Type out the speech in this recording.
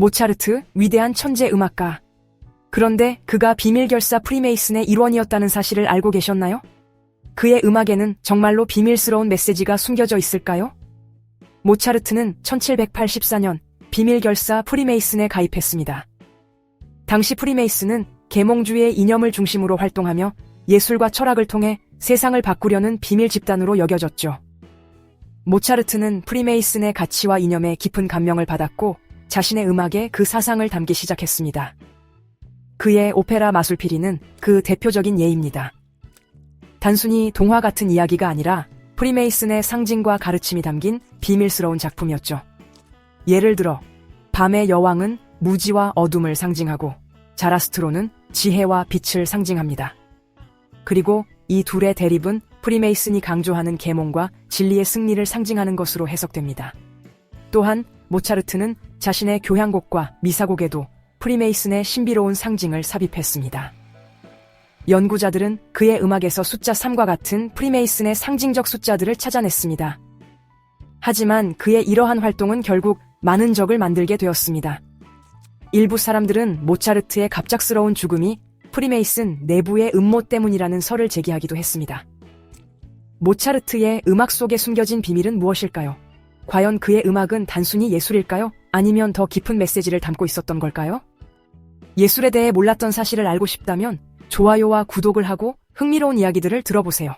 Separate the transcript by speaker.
Speaker 1: 모차르트, 위대한 천재 음악가. 그런데 그가 비밀결사 프리메이슨의 일원이었다는 사실을 알고 계셨나요? 그의 음악에는 정말로 비밀스러운 메시지가 숨겨져 있을까요? 모차르트는 1784년 비밀결사 프리메이슨에 가입했습니다. 당시 프리메이슨은 계몽주의 이념을 중심으로 활동하며 예술과 철학을 통해 세상을 바꾸려는 비밀 집단으로 여겨졌죠. 모차르트는 프리메이슨의 가치와 이념에 깊은 감명을 받았고 자신의 음악에 그 사상을 담기 시작했습니다. 그의 오페라 마술피리는 그 대표적인 예입니다. 단순히 동화 같은 이야기가 아니라 프리메이슨의 상징과 가르침이 담긴 비밀스러운 작품이었죠. 예를 들어, 밤의 여왕은 무지와 어둠을 상징하고 자라스트로는 지혜와 빛을 상징합니다. 그리고 이 둘의 대립은 프리메이슨이 강조하는 계몽과 진리의 승리를 상징하는 것으로 해석됩니다. 또한 모차르트는 자신의 교향곡과 미사곡에도 프리메이슨의 신비로운 상징을 삽입했습니다. 연구자들은 그의 음악에서 숫자 3과 같은 프리메이슨의 상징적 숫자들을 찾아냈습니다. 하지만 그의 이러한 활동은 결국 많은 적을 만들게 되었습니다. 일부 사람들은 모차르트의 갑작스러운 죽음이 프리메이슨 내부의 음모 때문이라는 설을 제기하기도 했습니다. 모차르트의 음악 속에 숨겨진 비밀은 무엇일까요? 과연 그의 음악은 단순히 예술일까요? 아니면 더 깊은 메시지를 담고 있었던 걸까요? 예술에 대해 몰랐던 사실을 알고 싶다면 좋아요와 구독을 하고 흥미로운 이야기들을 들어보세요.